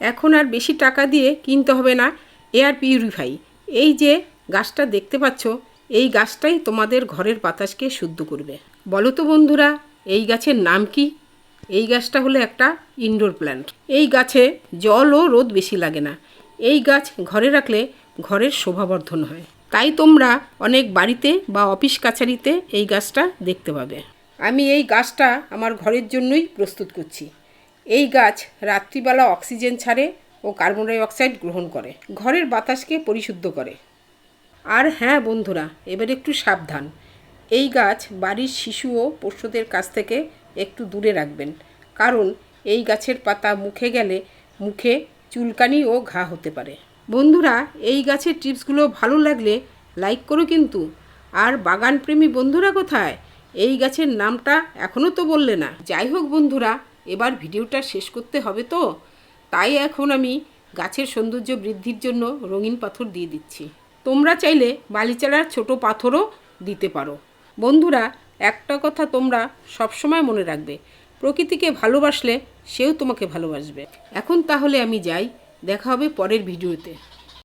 এখন আর বেশি টাকা দিয়ে কিনতে হবে না এয়ার পিউরিফাই এই যে গাছটা দেখতে পাচ্ছ, এই গাছটাই তোমাদের ঘরের বাতাসকে শুদ্ধ করবে। বলো তো বন্ধুরা, এই গাছের নাম কি? এই গাছটা হলো একটা ইনডোর প্ল্যান্ট এই গাছে জল ও রোদ বেশি লাগে না। এই গাছ ঘরে রাখলে ঘরের শোভাবর্ধন হয়। তাই তোমরা অনেক বাড়িতে বা অফিস কাছারিতে এই গাছটা দেখতে পাবে। আমি এই গাছটা আমার ঘরের জন্যই প্রস্তুত করছি। এই গাছ রাত্রিবেলা অক্সিজেন ছাড়ে ও কার্বন ডাই অক্সাইড গ্রহণ করে। ঘরের বাতাসকে পরিশুদ্ধ করে। আর হ্যাঁ বন্ধুরা, এবার একটু সাবধান। এই গাছ বাড়ির শিশু ও পোষ্যদের কাছ থেকে একটু দূরে রাখবেন। কারণ এই গাছের পাতা মুখে গেলে মুখে চুলকানি ও ঘা হতে পারে। বন্ধুরা, এই গাছের টিপসগুলো ভালো লাগলে লাইক করো কিন্তু। আর বাগানপ্রেমী বন্ধুরা কোথায়? এই গাছের নামটা এখনও তো বললে না। যাই হোক বন্ধুরা এবার ভিডিওটা শেষ করতে হবে তো? তাই এখন আমি গাছের সৌন্দর্য বৃদ্ধির জন্য রঙিন পাথর দিয়ে দিচ্ছি। তোমরা চাইলে বালিচালার ছোট পাথরও দিতে পারো। বন্ধুরা, একটা কথা তোমরা সবসময় মনে রাখবে, প্রকৃতিকে ভালোবাসলে সেও তোমাকে ভালোবাসবে। এখন তাহলে আমি যাই, দেখা হবে পরের ভিডিওতে।